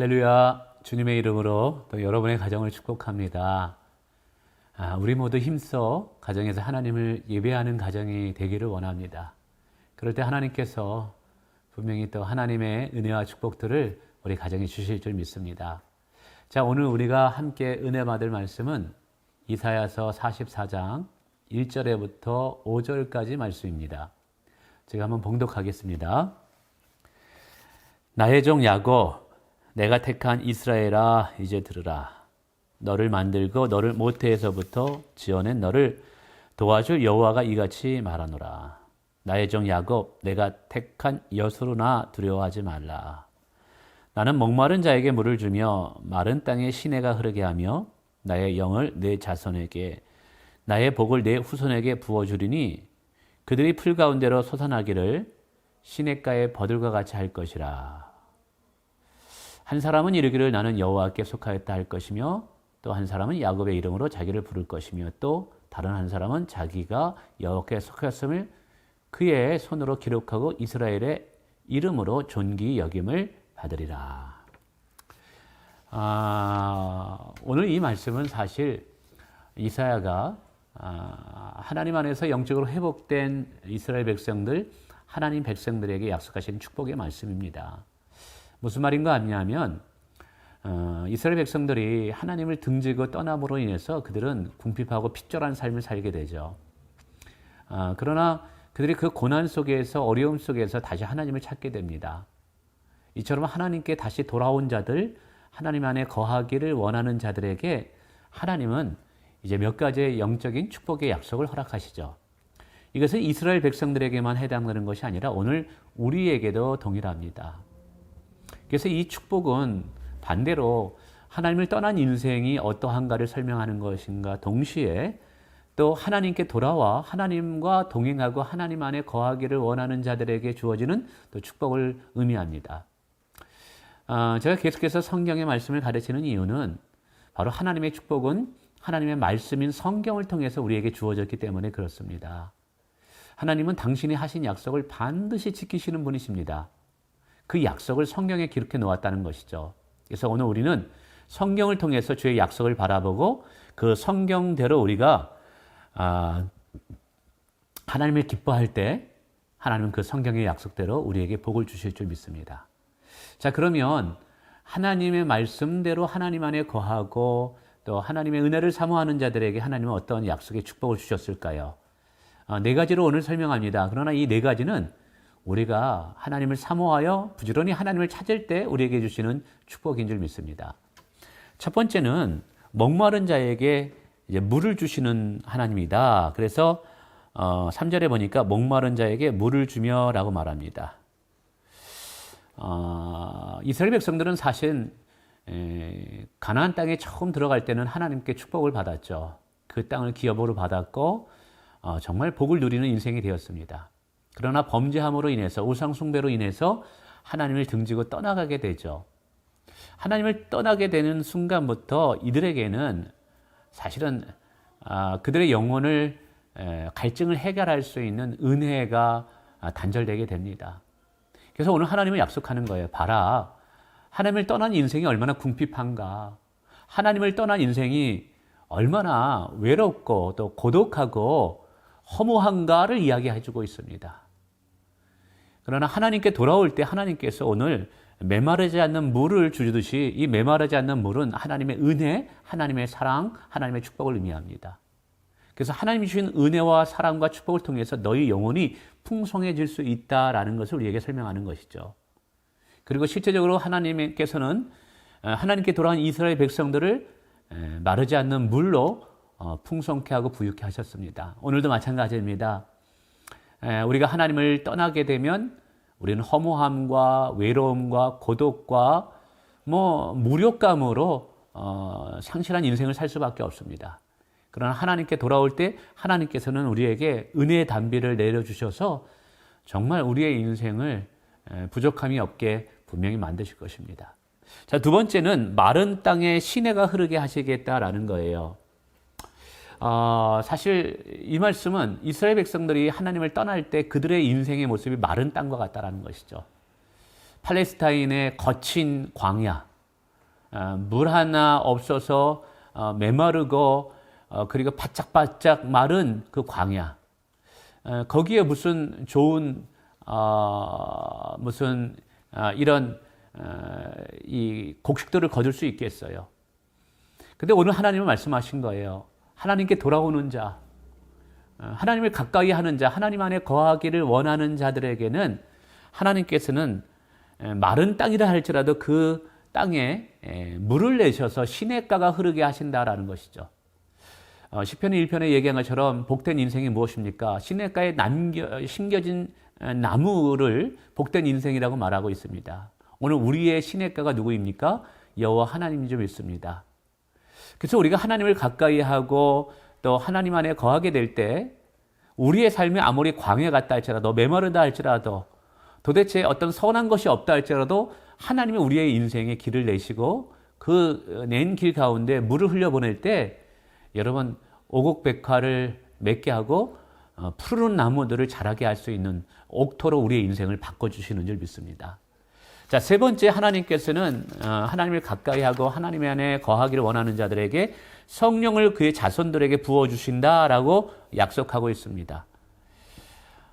할렐루야 주님의 이름으로 또 여러분의 가정을 축복합니다. 아, 우리 모두 힘써 가정에서 하나님을 예배하는 가정이 되기를 원합니다. 그럴 때 하나님께서 분명히 또 하나님의 은혜와 축복들을 우리 가정에 주실 줄 믿습니다. 자, 오늘 우리가 함께 은혜 받을 말씀은 이사야서 44장 1절에부터 5절까지 말씀입니다. 제가 한번 봉독하겠습니다. 나의 종 야곱 내가 택한 이스라엘아 이제 들으라. 너를 만들고 너를 모태에서부터 지어낸 너를 도와줄 여호와가 이같이 말하노라. 나의 종 야곱 내가 택한 여수로나 두려워하지 말라. 나는 목마른 자에게 물을 주며 마른 땅에 시내가 흐르게 하며 나의 영을 내 자손에게 나의 복을 내 후손에게 부어 주리니 그들이 풀 가운데로 솟아나기를 시냇가의 버들과 같이 할 것이라 한 사람은 이르기를 나는 여호와께 속하였다 할 것이며 또 한 사람은 야곱의 이름으로 자기를 부를 것이며 또 다른 한 사람은 자기가 여호와께 속하였음을 그의 손으로 기록하고 이스라엘의 이름으로 존귀 여김을 받으리라. 아, 오늘 이 말씀은 사실 이사야가 아, 하나님 안에서 영적으로 회복된 이스라엘 백성들, 하나님 백성들에게 약속하신 축복의 말씀입니다. 무슨 말인가 하냐면 어, 이스라엘 백성들이 하나님을 등지고 떠남으로 인해서 그들은 궁핍하고 핍절한 삶을 살게 되죠. 어, 그러나 그들이 그 고난 속에서 어려움 속에서 다시 하나님을 찾게 됩니다. 이처럼 하나님께 다시 돌아온 자들, 하나님 안에 거하기를 원하는 자들에게 하나님은 이제 몇 가지의 영적인 축복의 약속을 허락하시죠. 이것은 이스라엘 백성들에게만 해당되는 것이 아니라 오늘 우리에게도 동일합니다. 그래서 이 축복은 반대로 하나님을 떠난 인생이 어떠한가를 설명하는 것인가 동시에 또 하나님께 돌아와 하나님과 동행하고 하나님 안에 거하기를 원하는 자들에게 주어지는 또 축복을 의미합니다. 어, 제가 계속해서 성경의 말씀을 가르치는 이유는 바로 하나님의 축복은 하나님의 말씀인 성경을 통해서 우리에게 주어졌기 때문에 그렇습니다. 하나님은 당신이 하신 약속을 반드시 지키시는 분이십니다. 그 약속을 성경에 기록해 놓았다는 것이죠. 그래서 오늘 우리는 성경을 통해서 주의 약속을 바라보고 그 성경대로 우리가 아, 하나님을 기뻐할 때 하나님은 그 성경의 약속대로 우리에게 복을 주실 줄 믿습니다. 자, 그러면 하나님의 말씀대로 하나님 안에 거하고 또 하나님의 은혜를 사모하는 자들에게 하나님은 어떤 약속의 축복을 주셨을까요? 어, 네 가지로 오늘 설명합니다. 그러나 이 네 가지는 우리가 하나님을 사모하여 부지런히 하나님을 찾을 때 우리에게 주시는 축복인 줄 믿습니다. 첫 번째는 목마른 자에게 물을 주시는 하나님이다. 그래서 어, 3절에 보니까 목마른 자에게 물을 주며 라고 말합니다. 어, 이스라엘 백성들은 사실 에, 가나안 땅에 처음 들어갈 때는 하나님께 축복을 받았죠. 그 땅을 기업으로 받았고 어, 정말 복을 누리는 인생이 되었습니다. 그러나 범죄함으로 인해서 우상 숭배로 인해서 하나님을 등지고 떠나가게 되죠. 하나님을 떠나게 되는 순간부터 이들에게는 사실은 아, 그들의 영혼을 갈증을 해결할 수 있는 은혜가 아, 단절되게 됩니다. 그래서 오늘 하나님은 약속하는 거예요. 봐라. 하나님을 떠난 인생이 얼마나 궁핍한가. 하나님을 떠난 인생이 얼마나 외롭고 또 고독하고 허무한가를 이야기해 주고 있습니다. 그러나 하나님께 돌아올 때 하나님께서 오늘 메마르지 않는 물을 주듯이 이 메마르지 않는 물은 하나님의 은혜, 하나님의 사랑, 하나님의 축복을 의미합니다. 그래서 하나님이 주신 은혜와 사랑과 축복을 통해서 너희 영혼이 풍성해질 수 있다라는 것을 우리에게 설명하는 것이죠. 그리고 실제적으로 하나님께서는 하나님께 돌아온 이스라엘 백성들을 마르지 않는 물로 어, 풍성케 하고 부유케 하셨습니다. 오늘도 마찬가지입니다. 우리가 하나님을 떠나게 되면 우리는 허무함과 외로움과 고독과 뭐 무력감으로 어, 상실한 인생을 살 수밖에 없습니다. 그러나 하나님께 돌아올 때 하나님께서는 우리에게 은혜의 단비를 내려주셔서 정말 우리의 인생을 부족함이 없게 분명히 만드실 것입니다. 자, 두 번째는 마른 땅에 시내가 흐르게 하시겠다라는 거예요. 어, 사실 이 말씀은 이스라엘 백성들이 하나님을 떠날 때 그들의 인생의 모습이 마른 땅과 같다라는 것이죠. 팔레스타인의 거친 광야, 어, 물 하나 없어서 어, 메마르고 어, 그리고 바짝바짝 마른 그 광야. 어, 거기에 무슨 좋은 어, 무슨 어, 이런 어, 이 곡식들을 거둘 수 있겠어요. 근데 오늘 하나님은 말씀하신 거예요. 하나님께 돌아오는 자, 어, 하나님을 가까이 하는 자, 하나님 안에 거하기를 원하는 자들에게는 하나님께서는 에, 마른 땅이라 할지라도 그 땅에 에, 물을 내셔서 시냇가가 흐르게 하신다라는 것이죠. 어, 시편 1편에 얘기한 것처럼 복된 인생이 무엇입니까? 시냇가에 남겨, 심겨진 에, 나무를 복된 인생이라고 말하고 있습니다. 오늘 우리의 시냇가가 누구입니까? 여호와 하나님인 줄 믿습니다. 그래서 우리가 하나님을 가까이 하고 또 하나님 안에 거하게 될 때 우리의 삶이 아무리 광야 같다 할지라도 메마르다 할지라도 도대체 어떤 선한 것이 없다 할지라도 하나님이 우리의 인생에 길을 내시고 그 낸 길 가운데 물을 흘려 보낼 때 여러분 오곡백화를 맺게 하고 어, 푸르른 나무들을 자라게 할 수 있는 옥토로 우리의 인생을 바꿔주시는 줄 믿습니다. 자, 세 번째 하나님께서는 어, 하나님을 가까이 하고 하나님 안에 거하기를 원하는 자들에게 성령을 그의 자손들에게 부어 주신다라고 약속하고 있습니다.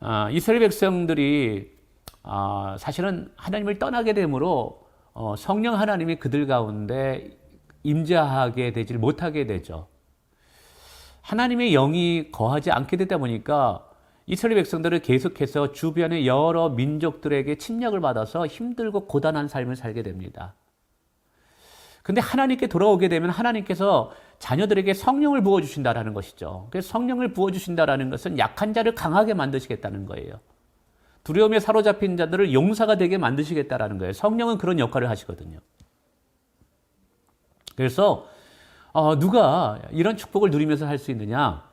어, 이스라엘 백성들이 어, 사실은 하나님을 떠나게 되므로 어, 성령 하나님이 그들 가운데 임재하게 되질 못하게 되죠. 하나님의 영이 거하지 않게 되다 보니까 이스라엘 백성들은 계속해서 주변의 여러 민족들에게 침략을 받아서 힘들고 고단한 삶을 살게 됩니다. 근데 하나님께 돌아오게 되면 하나님께서 자녀들에게 성령을 부어주신다라는 것이죠. 그래서 성령을 부어주신다라는 것은 약한 자를 강하게 만드시겠다는 거예요. 두려움에 사로잡힌 자들을 용사가 되게 만드시겠다라는 거예요. 성령은 그런 역할을 하시거든요. 그래서 어, 누가 이런 축복을 누리면서 할 수 있느냐?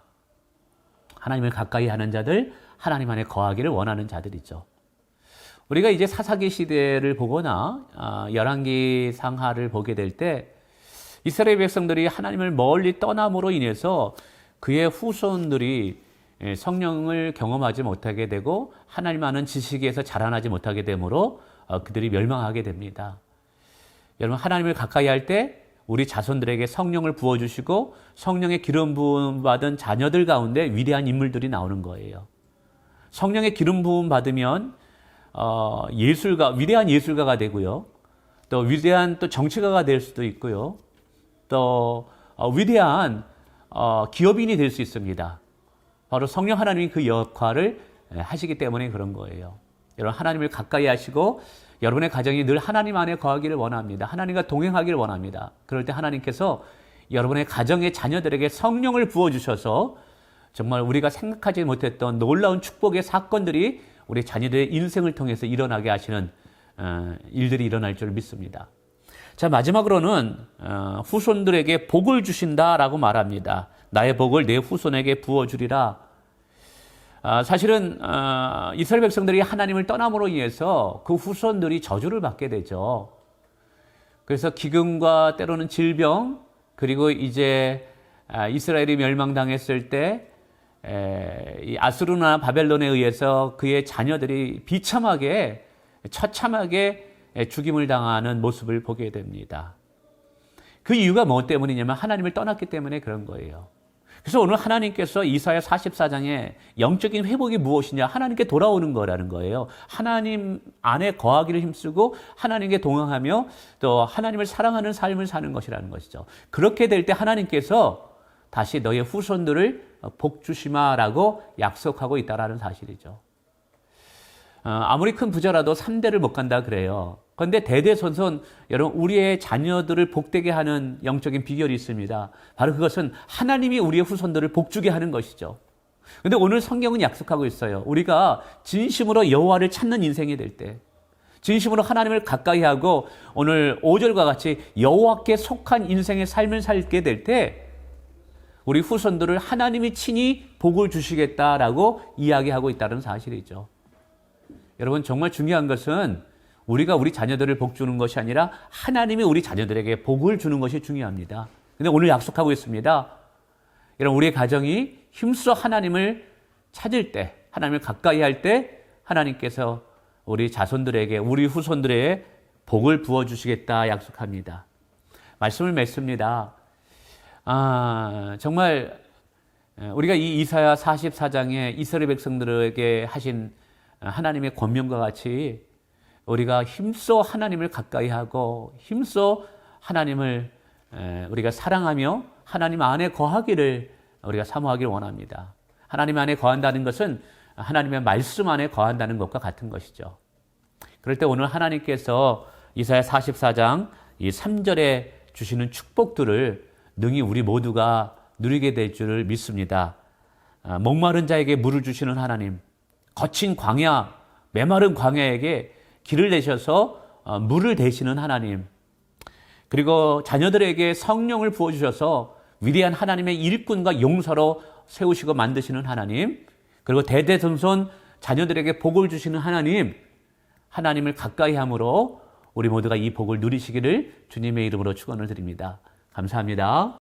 하나님을 가까이 하는 자들, 하나님 안에 거하기를 원하는 자들이죠. 우리가 이제 사사기 시대를 보거나 어, 열왕기 상하를 보게 될 때 이스라엘 백성들이 하나님을 멀리 떠남으로 인해서 그의 후손들이 예, 성령을 경험하지 못하게 되고 하나님 아는 지식에서 자라나지 못하게 되므로 어, 그들이 멸망하게 됩니다. 여러분 하나님을 가까이 할 때 우리 자손들에게 성령을 부어주시고 성령의 기름 부음 받은 자녀들 가운데 위대한 인물들이 나오는 거예요. 성령의 기름 부음 받으면 어, 예술가 위대한 예술가가 되고요. 또 위대한 또 정치가가 될 수도 있고요. 또 어, 위대한 어, 기업인이 될 수 있습니다. 바로 성령 하나님이 그 역할을 하시기 때문에 그런 거예요. 여러분 하나님을 가까이 하시고 여러분의 가정이 늘 하나님 안에 거하기를 원합니다. 하나님과 동행하기를 원합니다. 그럴 때 하나님께서 여러분의 가정의 자녀들에게 성령을 부어 주셔서 정말 우리가 생각하지 못했던 놀라운 축복의 사건들이 우리 자녀들의 인생을 통해서 일어나게 하시는 어, 일들이 일어날 줄 믿습니다. 자 마지막으로는 어, 후손들에게 복을 주신다라고 말합니다. 나의 복을 내 후손에게 부어 주리라. 아, 사실은 아, 이스라엘 백성들이 하나님을 떠남으로 인해서 그 후손들이 저주를 받게 되죠. 그래서 기근과 때로는 질병 그리고 이제 아, 이스라엘이 멸망당했을 때이 아수르나 바벨론에 의해서 그의 자녀들이 비참하게 처참하게 죽임을 당하는 모습을 보게 됩니다. 그 이유가 뭐 때문이냐면 하나님을 떠났기 때문에 그런 거예요. 그래서 오늘 하나님께서 이사야 44장에 영적인 회복이 무엇이냐? 하나님께 돌아오는 거라는 거예요. 하나님 안에 거하기를 힘쓰고 하나님께 동행하며 또 하나님을 사랑하는 삶을 사는 것이라는 것이죠. 그렇게 될 때 하나님께서 다시 너의 후손들을 복 주시마라고 약속하고 있다라는 사실이죠. 어, 아무리 큰 부자라도 3대를 못 간다 그래요. 그런데 대대손손 여러분 우리의 자녀들을 복되게 하는 영적인 비결이 있습니다. 바로 그것은 하나님이 우리의 후손들을 복주게 하는 것이죠. 근데 오늘 성경은 약속하고 있어요. 우리가 진심으로 여호와를 찾는 인생이 될 때, 진심으로 하나님을 가까이 하고 오늘 5절과 같이 여호와께 속한 인생의 삶을 살게 될 때, 우리 후손들을 하나님이 친히 복을 주시겠다라고 이야기하고 있다는 사실이죠. 여러분 정말 중요한 것은 우리가 우리 자녀들을 복 주는 것이 아니라 하나님이 우리 자녀들에게 복을 주는 것이 중요합니다. 근데 오늘 약속하고 있습니다. 여러분 우리의 가정이 힘써 하나님을 찾을 때, 하나님을 가까이 할 때 하나님께서 우리 자손들에게 우리 후손들에게 복을 부어 주시겠다 약속합니다. 말씀을 맺습니다. 아, 정말 우리가 이 이사야 44장에 이스라엘 백성들에게 하신 하나님의 권면과 같이 우리가 힘써 하나님을 가까이 하고 힘써 하나님을 에, 우리가 사랑하며 하나님 안에 거하기를 우리가 사모하기를 원합니다. 하나님 안에 거한다는 것은 하나님의 말씀 안에 거한다는 것과 같은 것이죠. 그럴 때 오늘 하나님께서 이사야 44장 이 3절에 주시는 축복들을 능히 우리 모두가 누리게 될 줄을 믿습니다. 아, 목마른 자에게 물을 주시는 하나님, 거친 광야, 메마른 광야에게 길을 내셔서 어, 물을 대시는 하나님, 그리고 자녀들에게 성령을 부어주셔서 위대한 하나님의 일꾼과 용사로 세우시고 만드시는 하나님, 그리고 대대손손 자녀들에게 복을 주시는 하나님, 하나님을 가까이 함으로 우리 모두가 이 복을 누리시기를 주님의 이름으로 축원을 드립니다. 감사합니다.